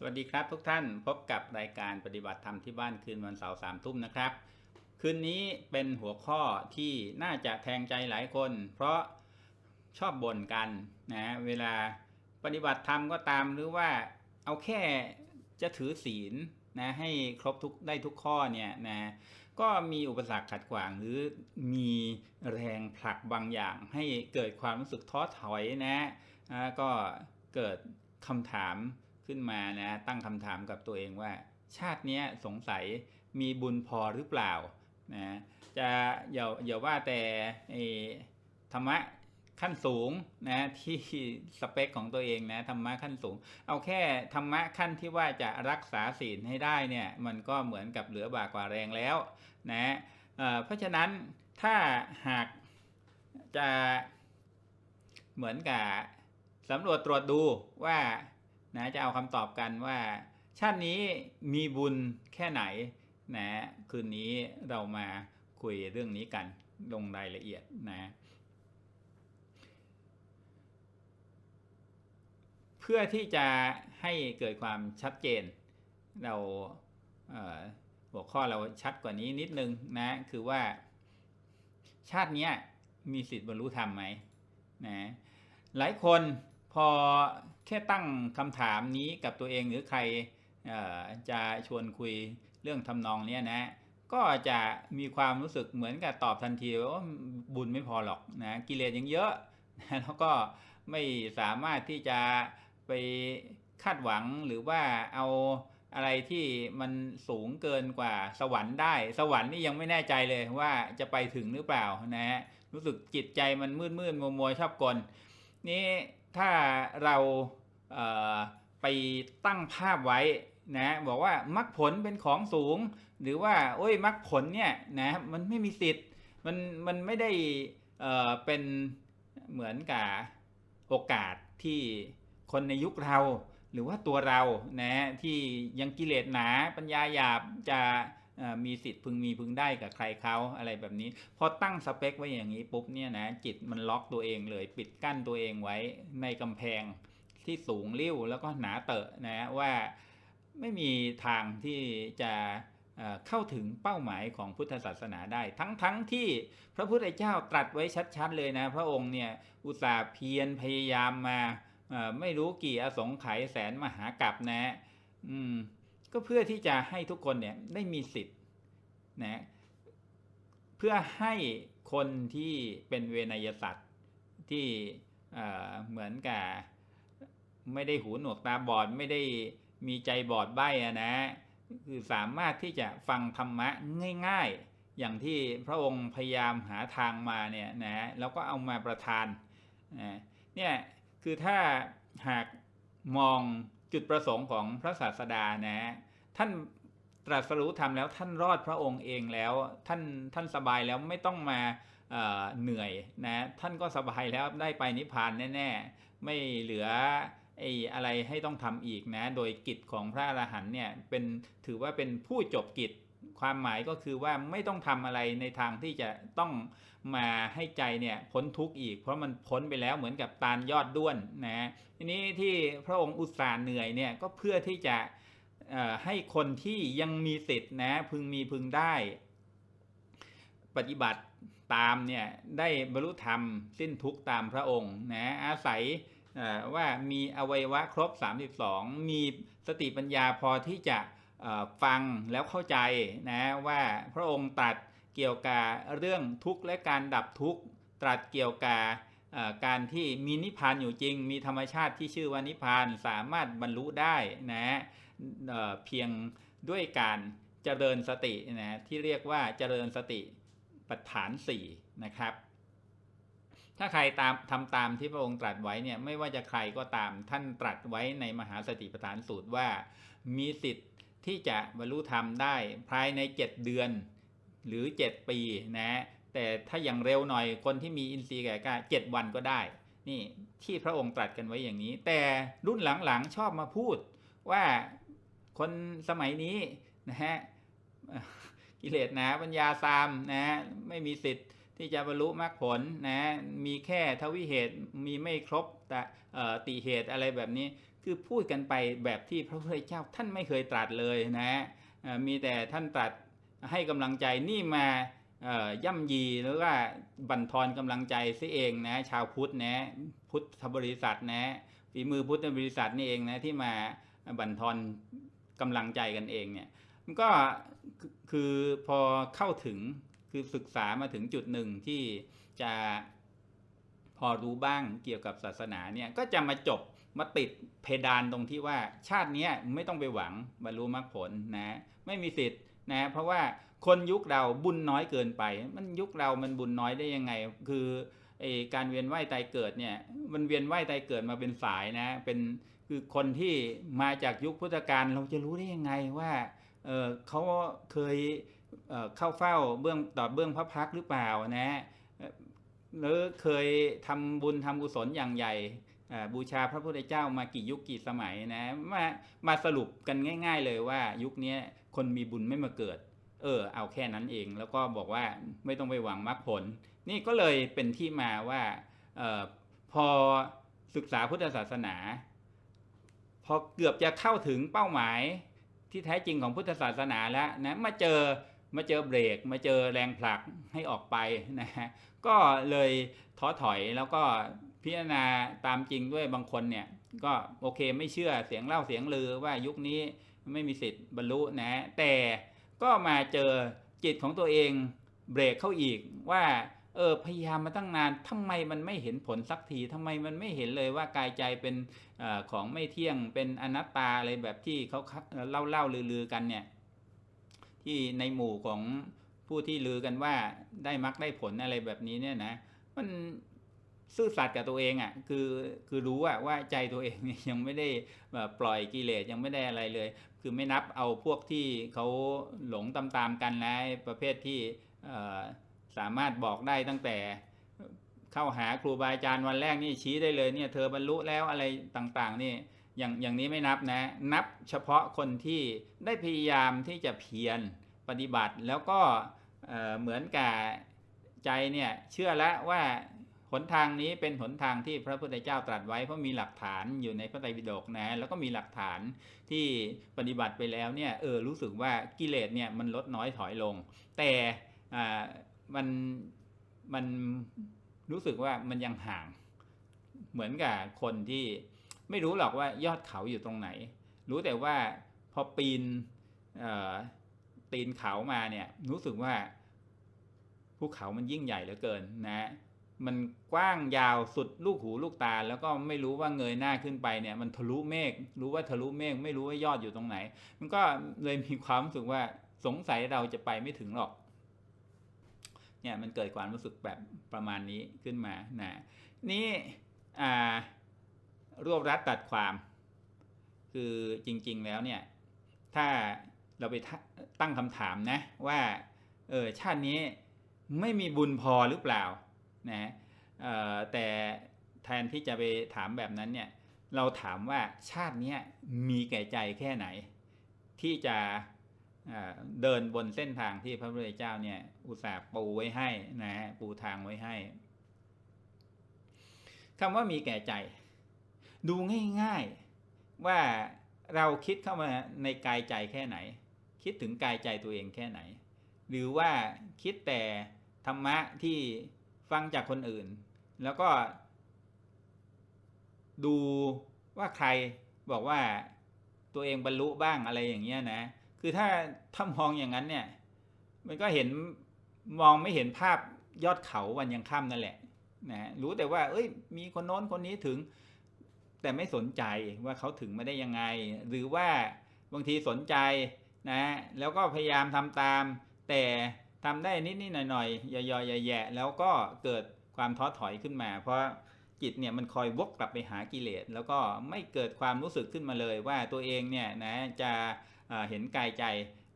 สวัสดีครับทุกท่านพบกับรายการปฏิบัติธรรมที่บ้านคืนวันเสาร์สามทุ่มนะครับ คืนนี้เป็นหัวข้อที่น่าจะแทงใจหลายคน เพราะชอบบ่นกันนะเวลาปฏิบัติธรรมก็ตามหรือว่าเอาแค่จะถือศีลนะให้ครบทุกได้ทุกข้อเนี่ยนะก็มีอุปสรรคขัดขวางหรือมีแรงผลักบางอย่าง ให้เกิดความรู้สึกท้อถอยนะก็เกิดคำถาม ขึ้นมานะตั้งคำถามกับตัวเองว่า ชาตินี้สงสัยมีบุญพอหรือเปล่านะจะอย่าอย่าว่าแต่ธรรมะขั้นสูงนะที่สเปคของตัวเองนะธรรมะขั้นสูง เอาแค่ธรรมะขั้นที่ว่าจะรักษาศีลให้ได้เนี่ยมันก็เหมือนกับเหลือบากว่าแรงแล้วนะเเพราะฉะนั้นถ้าหากจะเหมือนกับสำรวจตรวจดูว่า นะจะเอาคำตอบกันว่า ชาตินี้มีบุญแค่ไหนนะคืนนี้เรามาคุยเรื่องนี้กันลงรายละเอียดนะเพื่อที่จะให้เกิดความชัดเจน เราเอ่อหัวข้อเราชัดกว่านี้นิดนึงนะคือว่า ชาตินี้มีสิทธิ์บรรลุธรรมไหมนะหลายคน อแค่ตั้งคำถามนี้กับตัวเองหรือใครจะชวนคุยเรื่องทำนองนี้นะ ก็จะมีความรู้สึกเหมือนกับตอบทันทีว่าบุญไม่พอหรอกนะกิเลสยังเยอะนะแล้วก็ไม่สามารถที่จะไปคาดหวังหรือว่าเอาอะไรที่มันสูงเกินกว่าสวรรค์ได้ สวรรค์นี่ยังไม่แน่ใจเลยว่าจะไปถึงหรือเปล่านะฮะรู้สึกจิตใจมันมืดมืดมัวมัวชอบกลนี่ ถ้าเราเไปตั้งภาพไว้นะบอกว่ามรรคผลเป็นของสูง หรือว่าโอ้ยมรรคผลเนี่ยนะมันไม่มีสิทธิ์มันมันไม่ได้เอ่อเป็นเหมือนกับโอกาสที่คนในยุคเรา หรือว่าตัวเรานะที่ยังกิเลสหนาปัญญาหยาบจะ มีสิทธิ์พึงมีพึงได้กับใครเขาอะไรแบบนี้ พอตั้งสเปคไว้อย่างนี้ปุ๊บเนี่ยนะจิตมันล็อกตัวเองเลย ปิดกั้นตัวเองไว้ในกำแพงที่สูงเริ้วแล้วก็หนาเตอะนะว่าไม่มีทางที่จะเข้าถึงเป้าหมายของพุทธศาสนาได้ ทั้งทั้งที่พระพุทธเจ้าตรัสไว้ชัดๆเลยนะ พระองค์เนี่ยอุตส่าห์เพียรพยายามมาไม่รู้กี่อสงไขยแสนมหากรัปนะ อืม ก็เพื่อที่จะให้ทุกคนเนี่ยได้มีสิทธิ์นะเพื่อให้คนที่เป็นเวนยสัตว์ที่เอ่อเหมือนกับไม่ได้หูหนวกตาบอดไม่ได้มีใจบอดใบ้อะนะ คือสามารถที่จะฟังธรรมะง่ายๆ อย่างที่พระองค์พยายามหาทางมาเนี่ยนะแล้วก็เอามาประทานนะเนี่ยคือถ้าหากมอง จุดประสงค์ของพระศาสดานะ ท่านตรัสรู้ธรรมแล้วท่านรอดพระองค์เองแล้ว ท่านท่านสบายแล้วไม่ต้องมาเเหนื่อยนะท่านก็สบายแล้วได้ไปนิพพานแน่ๆ ไม่เหลือไอ้อะไรให้ต้องทำอีกนะ โดยกิจของพระอรหันต์เนี่ยเป็นถือว่าเป็นผู้จบกิจ ความหมายก็คือว่าไม่ต้องทำอะไรในทางที่จะต้อง มาให้ใจเนี่ยพ้นทุกข์อีก เพราะมันพ้นไปแล้วเหมือนกับตาลยอดด้วนนะทีนี้ที่พระองค์อุตส่าห์เหนื่อยเนี่ยก็เพื่อที่จะให้คนที่ยังมีสิทธิ์นะพึงมีพึงได้ ปฏิบัติตามเนี่ยได้บรรลุธรรมสิ้นทุกข์ตามพระองค์นะอาศัยว่ามีอวัยวะครบ 32 มีสติปัญญาพอที่จะฟังแล้วเข้าใจนะว่าพระองค์ตรัส เกี่ยวกับเรื่องทุกข์และการดับทุกข์ตรัสเกี่ยวกับการที่มีนิพพานอยู่จริง มีธรรมชาติที่ชื่อว่านิพพานสามารถบรรลุได้นะเเพียงด้วยการเจริญสตินะที่เรียกว่าเจริญสติปัฏฐานสี่นะครับ ถ้าใครตามทำตามที่พระองค์ตรัสไว้เนี่ยไม่ว่าจะใครก็ตามท่านตรัสไว้ในมหาสติปัฏฐานสูตรว่า มีสิทธิ์ที่จะบรรลุธรรมได้ภายใน 7 เดือน หรือ 7 ปีนะแต่ถ้าอย่างเร็วหน่อยคนที่มีอินทรีย์แก่กล้าเจ็ดวันก็ได้ นี่ที่พระองค์ตรัสกันไว้อย่างนี้ แต่รุ่นหลังๆชอบมาพูดว่าคนสมัยนี้นะฮะกิเลสหนาปัญญาซามนะไม่มีสิทธิ์ที่จะบรรลุมรรคผลนะมีแค่ทวิเหตุมีไม่ครบแต่ติเหตุอะไรแบบนี้ คือพูดกันไปแบบที่พระพุทธเจ้าท่านไม่เคยตรัสเลยนะมีแต่ท่านตรัส ให้กำลังใจนี่มาย่ำยีหรือว่าบั่นทอนกำลังใจซิเองนะชาวพุทธนะพุทธบริษัทนะฝีมือพุทธบริษัทนี่เองนะที่มาบั่นทอนกำลังใจกันเองเนี่ยมันก็คือพอเข้าถึงคือศึกษามาถึงจุดหนึ่งที่จะพอรู้บ้างเกี่ยวกับศาสนาเนี่ยก็จะมาจบมาติดเพดานตรงที่ว่าชาตินี้ไม่ต้องไปหวังบรรลุมรรคผลนะไม่มีสิทธิ์ นะเพราะว่าคนยุคเราบุญน้อยเกินไป มันยุคเรามันบุญน้อยได้ยังไง คือไอการเวียนว่ายตายเกิดเนี่ยมันเวียนว่ายตายเกิดมาเป็นสายนะเป็นคือคนที่มาจากยุคพุทธกาลเราจะรู้ได้ยังไงว่าเออเขาเคยเเข้าเฝ้าเบื้องต่อเบื้องพระพักตร์หรือเปล่านะหรือเคยทำบุญทำกุศลอย่างใหญ่บูชาพระพุทธเจ้ามากี่ยุคกี่สมัยนะมามาสรุปกันง่าย ๆ เลยว่ายุคนี้ คนมีบุญไม่มาเกิด เออ เอาแค่นั้นเอง แล้วก็บอกว่าไม่ต้องไปหวังมรรคผล นี่ก็เลยเป็นที่มาว่าออพอศึกษาพุทธศาสนา พอเกือบจะเข้าถึงเป้าหมายที่แท้จริงของพุทธศาสนาแล้วนะมาเจอมาเจอเบรก มาเจอแรงผลักให้ออกไปนะฮะก็เลยท้อถอยแล้วก็พิจารณาตามจริงด้วยบางคนเนี่ย ก็โอเคไม่เชื่อเสียงเล่าเสียงลือว่ายุคนี้ ไม่มีสิทธิ์บรรลุนะแต่ก็มาเจอจิตของตัวเองเบรกเข้าอีกว่าเออพยายามมาตั้งนานทำไมมันไม่เห็นผลสักทีทำไมมันไม่เห็นเลยว่ากายใจเป็นออของไม่เที่ยงเป็นอนัตตาอะไรแบบที่เขาเล่าเล่าลือๆกันเนี่ยที่ในหมู่ของผู้ที่ลือกันว่าได้มรรคได้ผลอะไรแบบนี้เนี่ยนะมันซื่อสัตย์กับตัวเองอะ่ะคือคือรู้อะว่าใจตัวเองเนี่ยยังไม่ได้แบบปล่อยกิเลสยังไม่ได้อะไรเลย คือไม่นับเอาพวกที่เขาหลงตามๆกันนะประเภทที่สามารถบอกได้ตั้งแต่เข้าหาครูบาอาจารย์วันแรกนี่ชี้ได้เลยเนี่ยเธอบรรลุแล้วอะไรต่างๆนี่อย่างอย่างนี้ไม่นับนะ นับเฉพาะคนที่ได้พยายามที่จะเพียรปฏิบัติแล้วก็เหมือนกับใจเนี่ยเชื่อแล้วว่า หนทางนี้เป็นหนทางที่พระพุทธเจ้าตรัสไว้เพราะมีหลักฐานอยู่ในพระไตรปิฎกนะแล้วก็มีหลักฐานที่ปฏิบัติไปแล้วเนี่ยเออรู้สึกว่ากิเลสเนี่ยมันลดน้อยถอยลง แต่อ่ามันมันรู้สึกว่ามันยังห่าง เหมือนกับคนที่ไม่รู้หรอกว่ายอดเขาอยู่ตรงไหน รู้แต่ว่าพอปีนตีนเขามาเนี่ยรู้สึกว่าภูเขามันยิ่งใหญ่เหลือเกินนะ มันกว้างยาวสุดลูกหูลูกตา แล้วก็ไม่รู้ว่าเงยหน้าขึ้นไปเนี่ย มันทะลุเมฆรู้ว่าทะลุเมฆไม่รู้ว่ายอดอยู่ตรงไหน มันก็เลยมีความรู้สึกว่าสงสัยเราจะไปไม่ถึงหรอก เนี่ยมันเกิดความรู้สึกแบบประมาณนี้ขึ้นมานะนี่อ่ารวบรัดตัดความ คือจริง ๆ แล้วเนี่ย ถ้าเราไปตั้งคำถามนะว่าเออชาตินี้ไม่มีบุญพอหรือเปล่า นะเอ่อแต่แทนที่จะไปถามแบบนั้นเนี่ยเราถามว่าชาตินี้มีแก่ใจแค่ไหน ที่จะเดินบนเส้นทางที่พระพุทธเจ้าเนี่ยอุตส่าห์ปูไว้ให้นะฮะปูทางไว้ให้คำว่ามีแก่ใจ ดูง่ายๆว่าเราคิดเข้ามาในกายใจแค่ไหน คิดถึงกายใจตัวเองแค่ไหน หรือว่าคิดแต่ธรรมะที่ ฟังจากคนอื่น แล้วก็ ดูว่าใครบอกว่าตัวเองบรรลุบ้างอะไรอย่างเงี้ยนะ คือถ้าถ้ามองอย่างนั้นเนี่ย มันก็เห็นมองไม่เห็นภาพยอดเขาวันยังค่ำนั่นแหละนะรู้แต่ว่า เอ้ย มีคนโน้นคนนี้ถึง แต่ไม่สนใจว่าเขาถึงมาได้ยังไง หรือว่าบางทีสนใจนะ แล้วก็พยายามทำตาม แต่ ทำได้นิดๆหน่อยๆย่อยๆแย่ๆแล้วก็เกิดความท้อถอยขึ้นมา เพราะจิตเนี่ยมันคอยวกกลับไปหากิเลส แล้วก็ไม่เกิดความรู้สึกขึ้นมาเลยว่าตัวเองเนี่ยนะจะเเห็นกายใจ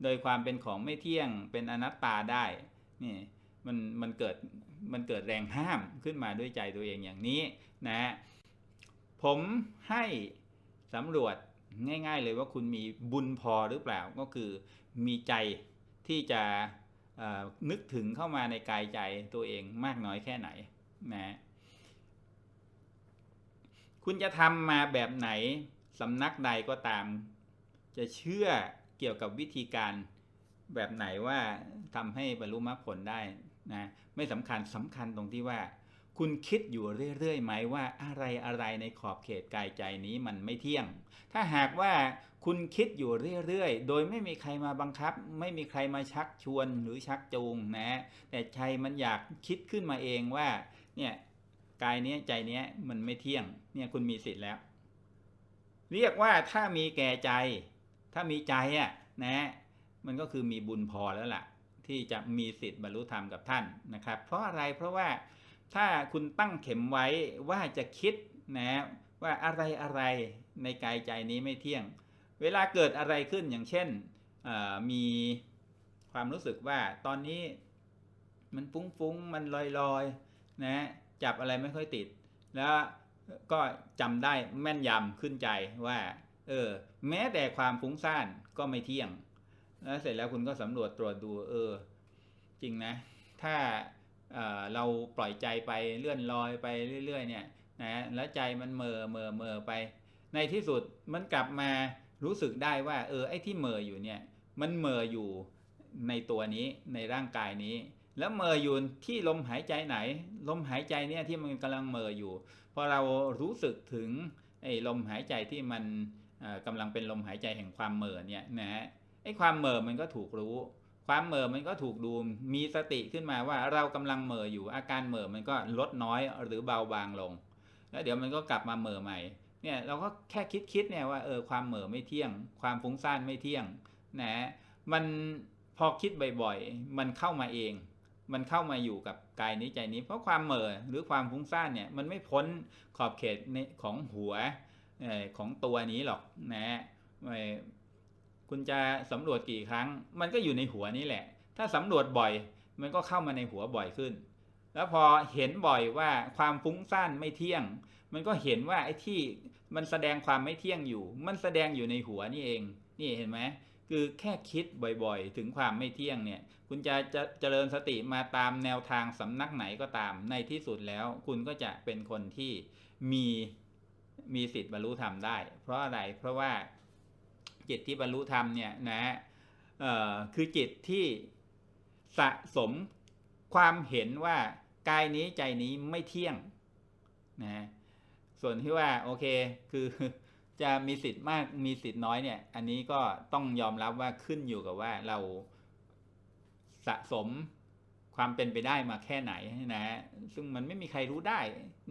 โดยความเป็นของไม่เที่ยงเป็นอนัตตาได้นี่มันมันเกิดมันเกิดแรงห้ามขึ้นมาด้วยใจตัวเองอย่างนี้นะผมให้สำรวจง่าย ๆ เลยว่าคุณมีบุญพอหรือเปล่าก็คือมีใจที่จะ นึกถึงเข้ามาในกายใจตัวเองมากน้อยแค่ไหนนะคุณจะทำมาแบบไหนสสำนักใดก็ตาม จะเชื่อเกี่ยวกับวิธีการแบบไหนว่าทำให้บรรลุมรรคผลได้นะไม่สำคัญสำคัญตรงที่ว่า คุณคิดอยู่เรื่อยๆไหมว่าอะไรอะไรในขอบเขตกายใจนี้มันไม่เที่ยง ถ้าหากว่า คุณคิดอยู่เรื่อยๆ โดยไม่มีใครมาบังคับ ไม่มีใครมาชักชวนหรือชักจูงนะ แต่ใจมันอยากคิดขึ้นมาเองว่า เนี่ยกายเนี้ยใจเนี้ยมันไม่เที่ยง เนี่ยคุณมีสิทธิ์แล้ว เรียกว่าถ้ามีแก่ใจ ถ้ามีใจอะนะ มันก็คือมีบุญพอแล้วล่ะ ที่จะมีสิทธิ์บรรลุธรรมกับท่านนะครับ เพราะอะไรเพราะว่าถ้าคุณตั้งเข็มไว้ว่าจะคิดนะว่าอะไรอะไรในกายใจนี้ไม่เที่ยง เวลาเกิดอะไรขึ้นอย่างเช่นมีความรู้สึกว่าตอนนี้มันฟุ้งๆ มันลอยๆนะจับอะไรไม่ค่อยติด แล้วก็จำได้แม่นยำขึ้นใจว่าเออแม้แต่ความฟุ้งซ่านก็ไม่เที่ยง แล้วเสร็จแล้วคุณก็สำรวจตรวจดูเออจริงนะ ถ้าเเราปล่อยใจไปเลื่อนลอยไปเรื่อย ๆ เนี่ยนะแล้วใจมันเมอเมอเมอไป ในที่สุดมันกลับมา รู้สึกได้ว่า เออไอ้ที่เมออยู่เนี่ย มันเมออยู่ในตัวนี้ในร่างกายนี้ แล้วเมออยู่ที่ลมหายใจไหน ลมหายใจเนี่ยที่มันกำลังเมออยู่พอเรารู้สึกถึงไอ้ลมหายใจที่มันกำลังเป็นลมหายใจแห่งความเมอเนี่ยนะฮะไอ้ความเมอมันก็ถูกรู้ ความเมอมันก็ถูกดูมีสติขึ้นมาว่าเรากำลังเมออยู่อาการเมอมันก็ลดน้อยหรือเบาบางลง แล้วเดี๋ยวมันก็กลับมาเมอใหม่ เนี่ยเราก็แค่คิดคิดเนี่ยว่าเออความเหม่อไม่เที่ยง ความฟุ้งซ่านไม่เที่ยงนะมันพอคิดบ่อยๆ มันเข้ามาเอง มันเข้ามาอยู่กับกายนี้ใจนี้ เพราะความเหม่อหรือความฟุ้งซ่านเนี่ยมันไม่พ้นขอบเขตของหัวของตัวนี้หรอกนะคุณจะสำรวจกี่ครั้ง มันก็อยู่ในหัวนี้แหละ ถ้าสำรวจบ่อย มันก็เข้ามาในหัวบ่อยขึ้น แล้วพอเห็นบ่อยว่าความฟุ้งซ่านไม่เที่ยง มันก็เห็นว่าไอ้ที่มันแสดงความไม่เที่ยงอยู่ มันแสดงอยู่ในหัวนี่เอง นี่เห็นไหมคือแค่คิดบ่อยๆ ถึงความไม่เที่ยงเนี่ย คุณจะจะเจริญสติมาตามแนวทางสำนักไหนก็ตาม ในที่สุดแล้ว คุณก็จะเป็นคนที่มีมีสิทธิ์บรรลุธรรมได้ เพราะอะไร เพราะว่าจิตที่บรรลุธรรมเนี่ยนะคือจิตที่สะสมความเห็นว่ากายนี้ใจนี้ไม่เที่ยงนะ ส่วนที่ว่าโอเคคือจะมีสิทธิ์มากมีสิทธิ์น้อยเนี่ย อันนี้ก็ต้องยอมรับว่าขึ้นอยู่กับว่าเราสะสมความเป็นไปได้มาแค่ไหนนะซึ่งมันไม่มีใครรู้ได้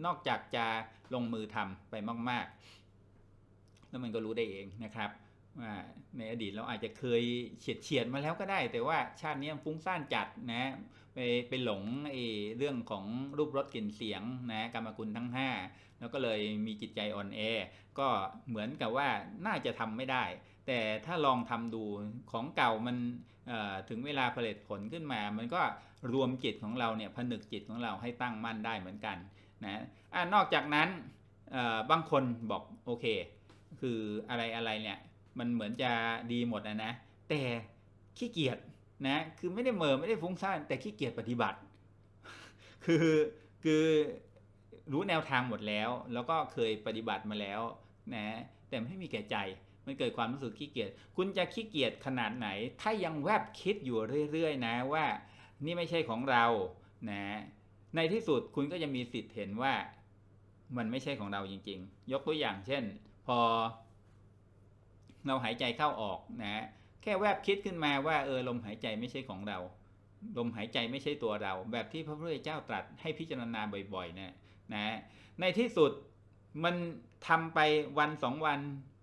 นอกจากจะลงมือทำไปมาก ๆ แล้วมันก็รู้ได้เองนะครับว่าในอดีตเราอาจจะเคยเฉียดเฉียดมาแล้วก็ได้ แต่ว่าชาตินี้ฟุ้งซ่านจัดนะ ไปไปหลงไอ้เรื่องของรูปรสกลิ่นเสียงนะกรรมกุลทั้ง 5 แล้วก็เลยมีจิตใจอ่อนแอ ก็เหมือนกับว่าน่าจะทำไม่ได้ แต่ถ้าลองทำดูของเก่ามันถึงเวลาผลิตผลขึ้นมา มันก็รวมจิตของเราเนี่ยผนึกจิตของเราให้ตั้งมั่นได้เหมือนกันนะอนอกจากนั้นบางคนบอกโอเค คืออะไรอะไรเนี่ยมันเหมือนจะดีหมดนะนะแต่ขี้เกียจ นะคือไม่ได้เมอไม่ได้ฟุ้งซ่านแต่ขี้เกียจปฏิบัติ คือคือรู้แนวทางหมดแล้ว แล้วก็เคยปฏิบัติมาแล้วนะแต่ไม่มีแก่ใจมันเกิดความรู้สึกขี้เกียจ คุณจะขี้เกียจขนาดไหน ถ้ายังแวบคิดอยู่เรื่อยๆ นะว่านี่ไม่ใช่ของเรานะ ในที่สุดคุณก็จะมีสิทธิ์เห็นว่ามันไม่ใช่ของเราจริง ๆ ยกตัวอย่างเช่น พอเราหายใจเข้าออกนะ แค่แวบคิดขึ้นมาว่าเออลมหายใจไม่ใช่ของเรา ลมหายใจไม่ใช่ตัวเรา แบบที่พระพุทธเจ้าตรัสให้พิจารณาบ่อยๆนะนะในที่สุดมันทำไปวันสองวัน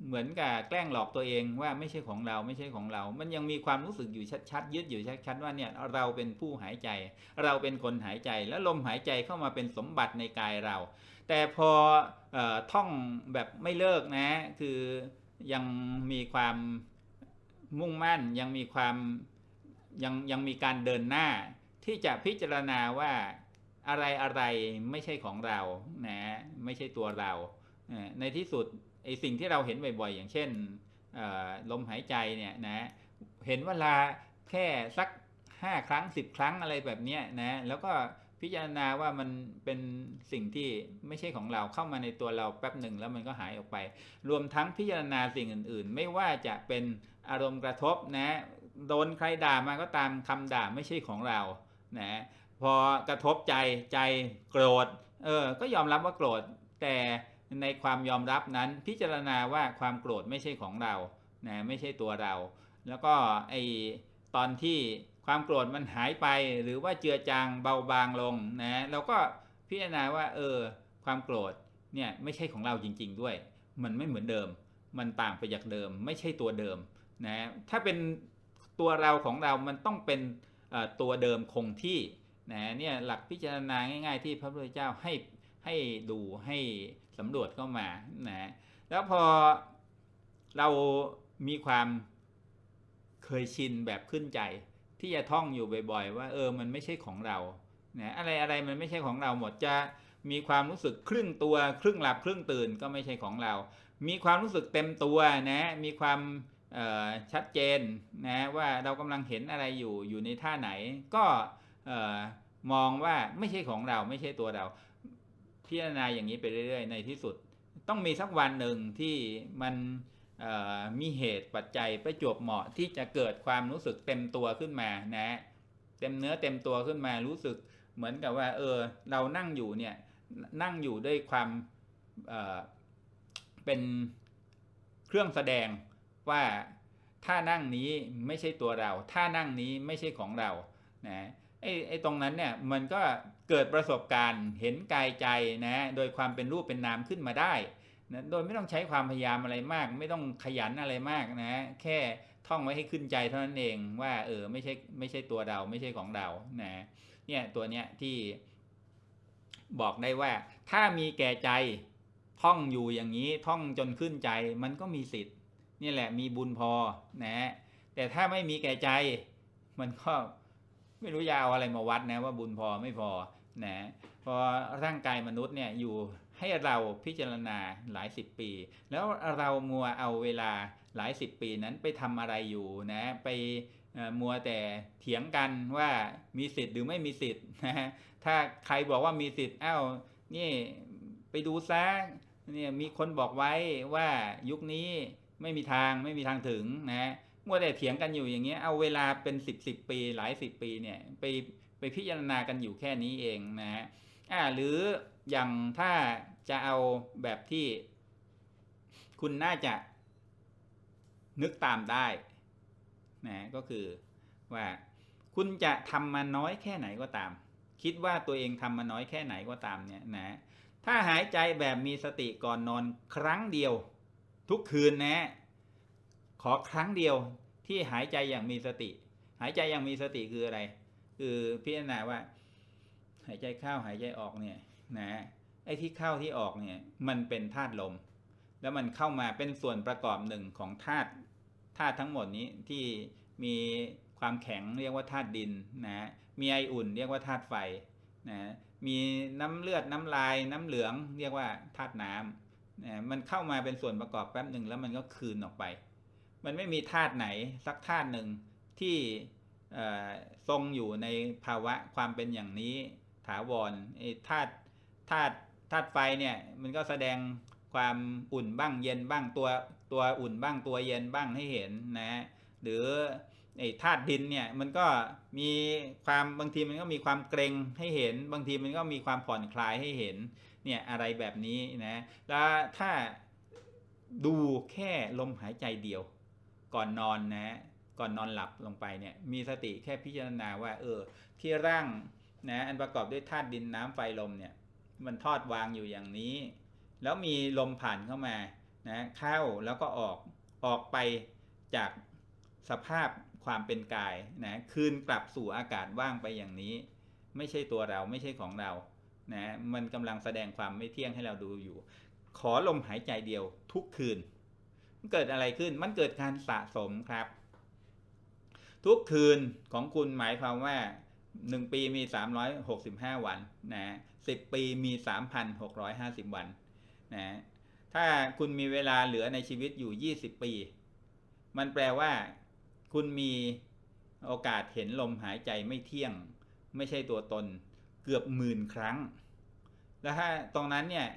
เหมือนกับแกล้งหลอกตัวเองว่าไม่ใช่ของเราไม่ใช่ของเรา มันยังมีความรู้สึกอยู่ชัดๆยึดอยู่ชัดๆว่าเนี่ยเราเป็นผู้หายใจ เราเป็นคนหายใจแล้วลมหายใจเข้ามาเป็นสมบัติในกายเรา แต่พออท่องแบบไม่เลิกนะ คือยังมีความ มุ่งมั่นยังมีความยังยังมีการเดินหน้า ที่จะพิจารณาว่าอะไรอะไรไม่ใช่ของเรานะไม่ใช่ตัวเรา ในที่สุดไอสิ่งที่เราเห็นบ่อยๆ อย่างเช่นลมหายใจเนี่ยนะเห็นเวลาแค่สักห้าครั้งสิบครั้งอะไรแบบนี้นะแล้วก็พิจารณาว่ามันเป็นสิ่งที่ไม่ใช่ของเราเข้ามาในตัวเราแป๊บหนึ่งแล้วมันก็หายออกไป รวมทั้งพิจารณาสิ่งอื่นๆ ไม่ว่าจะเป็น อารมณ์กระทบนะโดนใครด่ามาก็ตามคำด่าไม่ใช่ของเรานะพอกระทบใจใจโกรธเออก็ยอมรับว่าโกรธ แต่ในความยอมรับนั้นพิจารณาว่าความโกรธไม่ใช่ของเรานะไม่ใช่ตัวเรา แล้วก็ไอตอนที่ความโกรธมันหายไปหรือว่าเจือจางเบาบางลงนะเราก็พิจารณาว่าเออความโกรธเนี่ยไม่ใช่ของเราจริง ๆ ด้วย มันไม่เหมือนเดิม มันต่างไปจากเดิม ไม่ใช่ตัวเดิม นะถ้าเป็นตัวเราของเรามันต้องเป็นตัวเดิมคงที่นะเนี่ยหลักพิจารณาง่าย ๆ ที่พระพุทธเจ้าให้ให้ดูให้สำรวจเข้ามานะแล้วพอเรามีความเคยชินแบบขึ้นใจ ที่จะท่องอยู่บ่อย ๆ ว่าเออมันไม่ใช่ของเรานะอะไรอะไรมันไม่ใช่ของเราหมดจะมีความรู้สึกครึ่งตัว ครึ่งหลับครึ่งตื่นก็ไม่ใช่ของเรา มีความรู้สึกเต็มตัวนะมีความ ชัดเจนนะว่าเรากำลังเห็นอะไรอยู่อยู่ในท่าไหน ก็มองว่าไม่ใช่ของเราไม่ใช่ตัวเรา พิจารณาอย่างนี้ไปเรื่อยๆ ในที่สุด ต้องมีสักวันหนึ่งที่มันมีเหตุปัจจัยประจวบเหมาะที่จะเกิดความรู้สึกเต็มตัวขึ้นมานะเต็มเนื้อเต็มตัวขึ้นมารู้สึกเหมือนกับว่า เออ เรานั่งอยู่เนี่ยนั่งอยู่ด้วยความเเป็นเครื่องแสดง ว่าท่านั่งนี้ไม่ใช่ตัวเรา ท่านั่งนี้ไม่ใช่ของเรานะไอ้ไอ้ตรงนั้นเนี่ยมันก็เกิดประสบการณ์เห็นกายใจนะโดยความเป็นรูปเป็นนามขึ้นมาได้นะโดยไม่ต้องใช้ความพยายามอะไรมาก ไม่ต้องขยันอะไรมากนะแค่ท่องไว้ให้ขึ้นใจเท่านั้นเองว่าเออไม่ใช่ไม่ใช่ตัวเราไม่ใช่ของเรานะเนี่ยตัวเนี้ยที่บอกได้ว่าถ้ามีแก่ใจท่องอยู่อย่างนี้ท่องจนขึ้นใจมันก็มีสิทธิ์ นี่แหละมีบุญพอนะแต่ถ้าไม่มีแก่ใจ มันก็ไม่รู้ยาวอะไรมาวัดนะว่าบุญพอไม่พอนะพอร่างกายมนุษย์เนี่ยอยู่ให้เราพิจารณาหลายสิบปี แล้วเรามัวเอาเวลาหลายสิบปีนั้นไปทำอะไรอยู่นะไปมัวแต่เถียงกันว่ามีสิทธิ์หรือไม่มีสิทธิ์นะถ้าใครบอกว่ามีสิทธิ์อ้าวนี่ไปดูซะเนี่ยมีคนบอกไว้ว่ายุคนี้ ไม่มีทางไม่มีทางถึงนะมัวแต่เถียงกันอยู่อย่างเงี้ยเอาเวลาเป็นสิบสิบปีหลายสิบปีเนี่ยไปไปพิจารณากันอยู่แค่นี้เองนะฮะอ่าหรืออย่างถ้าจะเอาแบบที่ คุณน่าจะนึกตามได้นะก็คือว่าคุณจะทำมาน้อยแค่ไหนก็ตาม คิดว่าตัวเองทำมาน้อยแค่ไหนก็ตามเนี่ยนะถ้าหายใจแบบมีสติก่อนนอนครั้งเดียว ทุกคืนนะ ขอครั้งเดียวที่หายใจอย่างมีสติ หายใจอย่างมีสติคืออะไร คือพิจารณาว่า หายใจเข้าหายใจออกเนี่ยนะไอ้ที่เข้าที่ออกเนี่ยมันเป็นธาตุลม แล้วมันเข้ามาเป็นส่วนประกอบหนึ่งของธาตุธาตุทั้งหมดนี้ที่มีความแข็งเรียกว่าธาตุดินนะมีไออุ่นเรียกว่าธาตุไฟนะมีน้ำเลือดน้ำลายน้ำเหลืองเรียกว่าธาตุน้ำ นะมันเข้ามาเป็นส่วนประกอบแป๊บหนึ่งแล้วมันก็คืนออกไป มันไม่มีธาตุไหนสักธาตุหนึ่งที่ทรงอยู่ในภาวะความเป็นอย่างนี้ถาวรไอธาตุธาตุธาตุไฟเนี่ยมันก็แสดงความอุ่นบ้างเย็นบ้างตัวตัวอุ่นบ้างตัวเย็นบ้างให้เห็นนะหรือไอ้ธาตุดินเนี่ยมันก็มีความบางทีมันก็มีความเกรงให้เห็น บางทีมันก็มีความผ่อนคลายให้เห็น เนี่ยอะไรแบบนี้นะแล้วถ้าดูแค่ลมหายใจเดียว ก่อนนอนนะก่อนนอนหลับลงไปเนี่ยมีสติแค่พิจารณาว่า เออ ที่ร่างนะอันประกอบด้วยธาตุดินน้ำไฟลมเนี่ย มันทอดวางอยู่อย่างนี้ แล้วมีลมผ่านเข้ามานะเข้าแล้วก็ออกออกไปจากสภาพความเป็นกายนะคืนกลับสู่อากาศว่างไปอย่างนี้ ไม่ใช่ตัวเราไม่ใช่ของเรา นะมันกำลังแสดงความไม่เที่ยงให้เราดูอยู่ ขอลมหายใจเดียวทุกคืน มันเกิดอะไรขึ้นมันเกิดการสะสมครับ ทุกคืนของคุณหมายความว่าหนึ่งปีมี 365 วันนะสิบปีมี 3,650 วันนะถ้าคุณมีเวลาเหลือในชีวิตอยู่ 20 ปี มันแปลว่าคุณมีโอกาสเห็นลมหายใจไม่เที่ยง ไม่ใช่ตัวตน เกือบหมื่นครั้ง แล้วถ้าตรงนั้นเนี่ย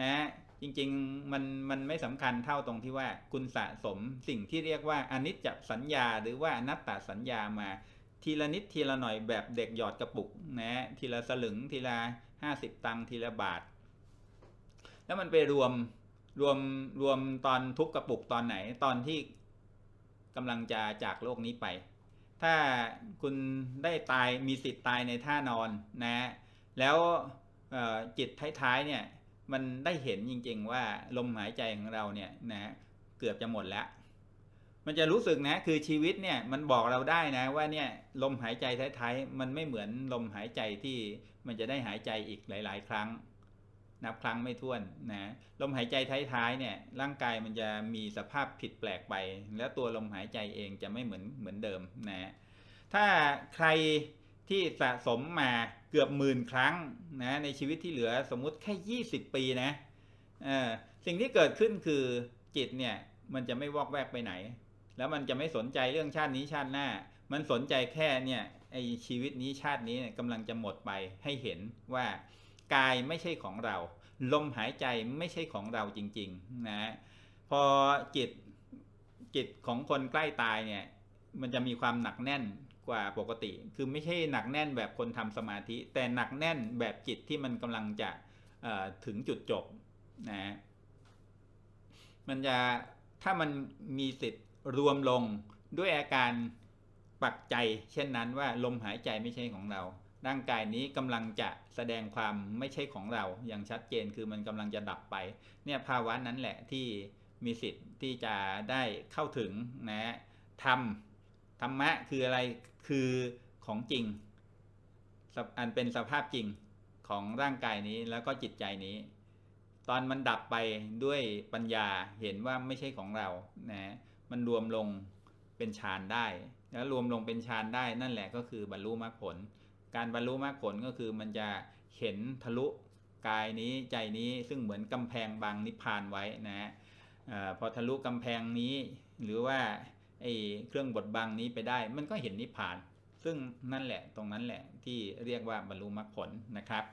นะจริงๆมันมันไม่สำคัญเท่าตรงที่ว่าคุณสะสมสิ่งที่เรียกว่าอนิจจสัญญา หรือว่าอนัตตสัญญามาทีละนิดทีละหน่อยแบบเด็กหยอดกระปุกนะทีละสลึงทีละห้าสิบตังทีละบาท แล้วมันไปรวมรวมรวมตอนทุบกระปุกตอนไหนตอนที่กำลังจะจากโลกนี้ไป ถ้าคุณได้ตายมีสิทธิ์ตายในท่านอนนะแล้วจิตท้ายๆเนี่ยมันได้เห็นจริงๆว่าลมหายใจของเราเนี่ยนะเกือบจะหมดแล้ว มันจะรู้สึกนะคือชีวิตเนี่ยมันบอกเราได้นะว่าเนี่ยลมหายใจท้ายๆมันไม่เหมือนลมหายใจที่มันจะได้หายใจอีกหลาย ๆ ครั้ง นับครั้งไม่ถ้วนนะลมหายใจท้ายๆเนี่ยร่างกายมันจะมีสภาพผิดแปลกไป แล้วตัวลมหายใจเองจะไม่เหมือนเหมือนเดิมนะถ้าใครที่สะสมมาเกือบหมื่นครั้งนะในชีวิตที่เหลือสมมุติแค่ 20 ปีนะเออสิ่งที่เกิดขึ้นคือจิตเนี่ยมันจะไม่วอกแวกไปไหน แล้วมันจะไม่สนใจเรื่องชาตินี้ชาติหน้า มันสนใจแค่เนี่ยไอชีวิตนี้ชาตินี้เนี่ยกำลังจะหมดไปให้เห็นว่า กายไม่ใช่ของเรา ลมหายใจไม่ใช่ของเราจริงๆนะพอจิตจิตของคนใกล้ตายเนี่ยมันจะมีความหนักแน่นกว่าปกติ คือไม่ใช่หนักแน่นแบบคนทำสมาธิ แต่หนักแน่นแบบจิตที่มันกำลังจะถึงจุดจบนะมันจะถ้ามันมีสิทธิ์รวมลงด้วยอาการปักใจ เช่นนั้นว่าลมหายใจไม่ใช่ของเรา ร่างกายนี้กำลังจะแสดงความไม่ใช่ของเราอย่างชัดเจนคือมันกำลังจะดับไป เนี่ยภาวะนั้นแหละที่มีสิทธิ์ที่จะได้เข้าถึงนะธรรมธรรมะคืออะไรคือของจริง อันเป็นสภาพจริงของร่างกายนี้แล้วก็จิตใจนี้ ตอนมันดับไปด้วยปัญญาเห็นว่าไม่ใช่ของเรานะมันรวมลงเป็นฌานได้ แล้วรวมลงเป็นฌานได้นั่นแหละก็คือบรรลุมรรคผล การบรรลุมรรคผลก็คือมันจะเห็นทะลุกายนี้ใจนี้ซึ่งเหมือนกำแพงบังนิพพานไว้นะอาพอทะลุกำแพงนี้หรือว่าไอ้เครื่องบดบังนี้ไปได้ มันก็เห็นนิพพาน ซึ่งนั่นแหละตรงนั้นแหละที่เรียกว่าบรรลุมรรคผลนะครับ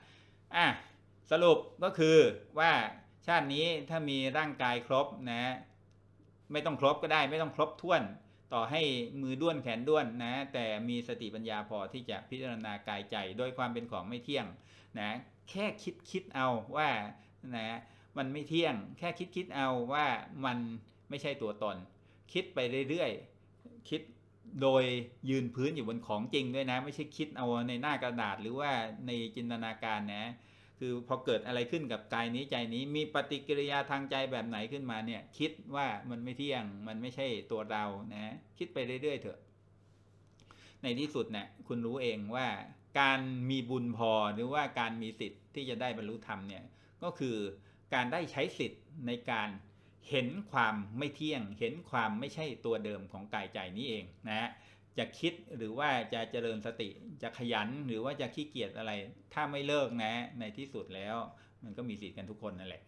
อะสรุปก็คือว่าชาตินี้ถ้ามีร่างกายครบนะ ไม่ต้องครบก็ได้ ไม่ต้องครบถ้วน ต่อให้มือด้วนแขนด้วนนะ แต่มีสติปัญญาพอที่จะพิจารณากายใจโดยความเป็นของไม่เที่ยงนะแค่คิดคิดเอาว่านะมันไม่เที่ยง แค่คิดคิดเอาว่ามันไม่ใช่ตัวตน คิดไปเรื่อยๆคิดโดยยืนพื้นอยู่บนของจริงด้วยนะ ไม่ใช่คิดเอาในหน้ากระดาษหรือว่าในจินตนาการนะ คือพอเกิดอะไรขึ้นกับกายนี้ใจนี้มีปฏิกิริยาทางใจแบบไหนขึ้นมาเนี่ย คิดว่ามันไม่เที่ยงมันไม่ใช่ตัวเรานะคิดไปเรื่อยๆเถอะ ในที่สุดเนี่ยคุณรู้เองว่าการมีบุญพอหรือว่าการมีสิทธิ์ที่จะได้บรรลุธรรมเนี่ยก็คือการได้ใช้สิทธิ์ในการเห็นความไม่เที่ยง เห็นความไม่ใช่ตัวเดิมของกายใจนี้เองนะฮะ จะคิดหรือว่าจะเจริญสติจะขยันหรือว่าจะขี้เกียจอะไร ถ้าไม่เลิกนะ ในที่สุดแล้ว มันก็มีสิทธิ์กันทุกคนนั่นแหละ